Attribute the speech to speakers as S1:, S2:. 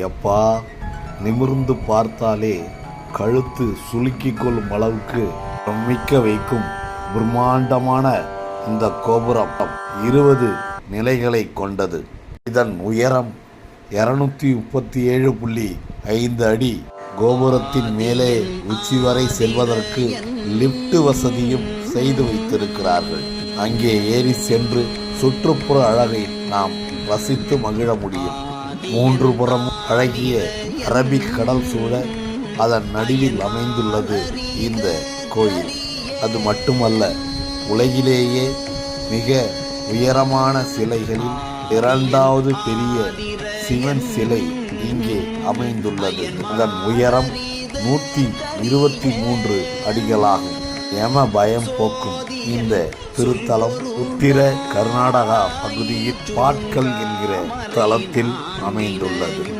S1: எப்பா நிமிர்ந்து பார்த்தாலே கழுத்து சுளுக்கிக் கொள்ளும் அளவுக்கு பிரமிக்க வைக்கும் பிரம்மாண்டமான இந்த கோபுரம் இருபது நிலைகளை கொண்டது. இதன் உயரம் இருநூத்தி முப்பத்தி ஏழு புள்ளி ஐந்து அடி. கோபுரத்தின் மேலே உச்சி வரை செல்வதற்கு லிப்ட் வசதியும் செய்து வைத்திருக்கிறார்கள். அங்கே ஏறி சென்று சுற்றுப்புற அழகை நாம் ரசித்து மகிழ முடியும். மூன்று புறம் அழகிய அரபிக் கடல் சூழ அதன் நடுவில் அமைந்துள்ளது இந்த கோயில். அது மட்டுமல்ல உலகிலேயே மிக உயரமான சிலைகளில் இரண்டாவது பெரிய சிவன் சிலை இங்கே அமைந்துள்ளது. அதன் உயரம் நூற்றி இருபத்தி மூன்று அடிகளாகும். எம பயம் போக்கும் இந்த திருத்தலம் உத்திர கர்நாடகா பகுதியில் பாட்கள் என்கிற தலத்தில் அமைந்துள்ளது.